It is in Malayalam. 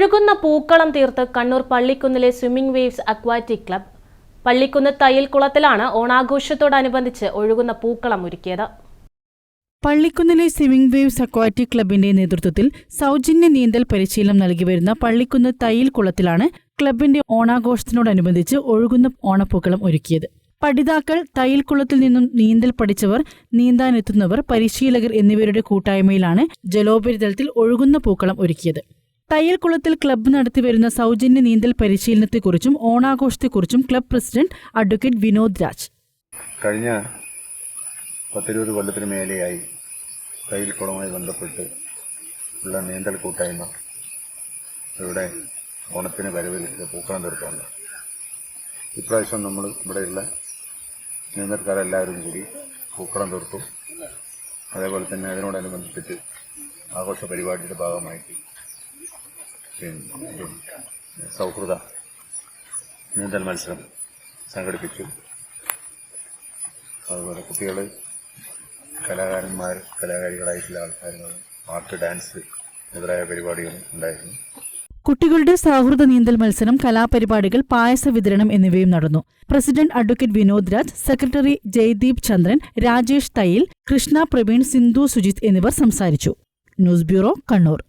ഒഴുകുന്ന പൂക്കളം തീർത്ത് Kannur പള്ളിക്കുന്നിലെ swimming waves aquatic club. Pallikkunnu തയ്യൽക്കുളത്തിലാണ് ഓണാഘോഷത്തോടനുബന്ധിച്ച് ഒഴുകുന്ന പൂക്കളം ഒരുക്കിയത്. പള്ളിക്കുന്നിലെ സ്വിമ്മിംഗ് വേവ്സ് അക്വാറ്റിക് ക്ലബിന്റെ നേതൃത്വത്തിൽ സൗജന്യ നീന്തൽ പരിശീലനം നൽകി വരുന്ന പള്ളിക്കുന്ന് തയ്യൽ കുളത്തിലാണ് ക്ലബിന്റെ ഓണാഘോഷത്തിനോടനുബന്ധിച്ച് ഒഴുകുന്ന ഓണപ്പൂക്കളം ഒരുക്കിയത്. പഠിതാക്കൾ തയ്യൽക്കുളത്തിൽ നിന്നും നീന്തൽ പഠിച്ചവർ നീന്താനെത്തുന്നവർ പരിശീലകർ എന്നിവരുടെ കൂട്ടായ്മയിലാണ് ജലോപരിതലത്തിൽ ഒഴുകുന്ന പൂക്കളം ഒരുക്കിയത്. തയ്യൽക്കുളത്തിൽ ക്ലബ്ബ് നടത്തിവരുന്ന സൗജന്യ നീന്തൽ പരിശീലനത്തെക്കുറിച്ചും ഓണാഘോഷത്തെക്കുറിച്ചും club president advocate Vinod Raj. കഴിഞ്ഞ പത്തിരുപത് കൊല്ലത്തിന് മേലെയായി തയ്യൽക്കുളവുമായി ബന്ധപ്പെട്ട് ഉള്ള നീന്തൽ കൂട്ടായ്മ ഇവിടെ ഓണത്തിന് വരവിലേക്ക് പൂക്കളം തീർത്തുണ്ട്. ഇപ്രാവശ്യം നമ്മൾ ഇവിടെയുള്ള നീന്തൽക്കാരെല്ലാവരും കൂടി പൂക്കളം തീർത്തു. അതേപോലെ തന്നെ അതിനോടനുബന്ധിച്ചിട്ട് ആഘോഷ പരിപാടിയുടെ ഭാഗമായിട്ട് സൗഹൃദ നീന്തൽ മത്സരം സംഘടിപ്പിച്ചു. അതുപോലെ കുട്ടികൾ കലാകാരന്മാർ കലാകാരികളായിട്ടുള്ള ആൾക്കാരുകൾ ആർട്ട് ഡാൻസ് മുതലായ പരിപാടികളും ഉണ്ടായിരുന്നു. കുട്ടികളുടെ സൗഹൃദ നീന്തൽ മത്സരം കലാപരിപാടികൾ പായസ വിതരണം എന്നിവയും നടന്നു. President advocate Vinod Raj secretary Jaideep Chandran Rajesh Thayyil Krishna Praveen Sindhu Sujith എന്നിവർ സംസാരിച്ചു. News bureau Kannur.